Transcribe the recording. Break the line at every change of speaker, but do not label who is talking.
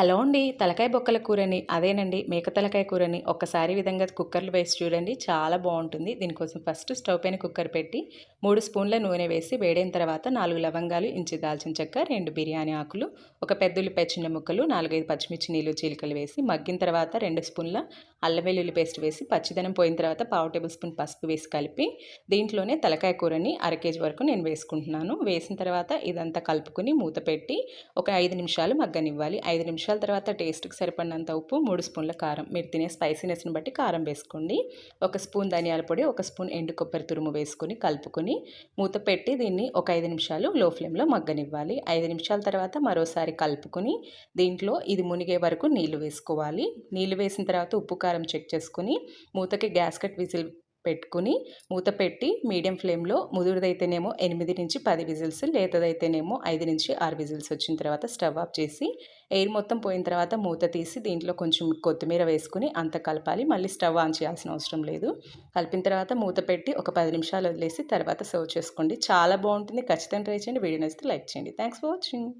Hello అండి. తలకాయ బొక్కల కూరని అదేనండి మేక తలకాయ కూరని ఒక్కసారి విధంగా కుక్కర్లు వేసి చూడండి. చాలా బాగుంటుంది. దీనికోసం ఫస్ట్ స్టవ్ పైన కుక్కర్ పెట్టి మూడు స్పూన్ల నూనె వేసి వేడైన తర్వాత నాలుగు లవంగాలు ఇంచి దాల్చిన చెక్క రెండు బిర్యానీ ఆకులు ఒక పెద్ద ఉల్లిపాయ చిన్న ముక్కలు నాలుగైదు పచ్చిమిర్చి నీళ్ళు చీలికలు వేసి మగ్గిన తర్వాత రెండు స్పూన్ల అల్లం వెల్లుల్లి పేస్ట్ వేసి పచ్చిదనం పోయిన తర్వాత పావు టేబుల్ స్పూన్ పసుపు వేసి కలిపి దీంట్లోనే తలకాయ కూరని అర కేజీ వరకు నేను వేసుకుంటున్నాను. వేసిన తర్వాత ఇదంతా కలుపుకుని మూత పెట్టి ఒక ఐదు నిమిషాలు మగ్గనివ్వాలి. ఐదు నిమిషాలు నిమిషాల తర్వాత టేస్ట్కి సరిపడినంత ఉప్పు మూడు స్పూన్ల కారం. మీరు తినే స్పైసీనెస్ని బట్టి కారం వేసుకోండి. ఒక స్పూన్ ధనియాల పొడి ఒక స్పూన్ ఎండు కొబ్బరి తురుము వేసుకొని కలుపుకొని మూత పెట్టి దీన్ని ఒక ఐదు నిమిషాలు లో ఫ్లేమ్లో మగ్గనివ్వాలి. ఐదు నిమిషాల తర్వాత మరోసారి కలుపుకొని దీంట్లో ఇది మునిగే వరకు నీళ్ళు వేసుకోవాలి. నీళ్ళు వేసిన తర్వాత ఉప్పు కారం చెక్ చేసుకుని మూతకి గ్యాస్ కట్ విజిల్ పెట్టుకుని మూత పెట్టి మీడియం ఫ్లేమ్లో ముదురుదైతేనేమో ఎనిమిది నుంచి పది విజిల్స్ లేతదైతేనేమో ఐదు నుంచి ఆరు విజిల్స్ వచ్చిన తర్వాత స్టవ్ ఆఫ్ చేసి ఎయిర్ మొత్తం పోయిన తర్వాత మూత తీసి దీంట్లో కొంచెం కొత్తిమీర వేసుకుని అంత కలపాలి. మళ్ళీ స్టవ్ ఆన్ చేయాల్సిన అవసరం లేదు. కలిపిన తర్వాత మూత పెట్టి ఒక పది నిమిషాలు వదిలేసి తర్వాత సర్వ్ చేసుకోండి. చాలా బాగుంటుంది. ఖచ్చితంగా ట్రై చేయండి. వీడియో నచ్చితే లైక్ చేయండి. Thanks for watching.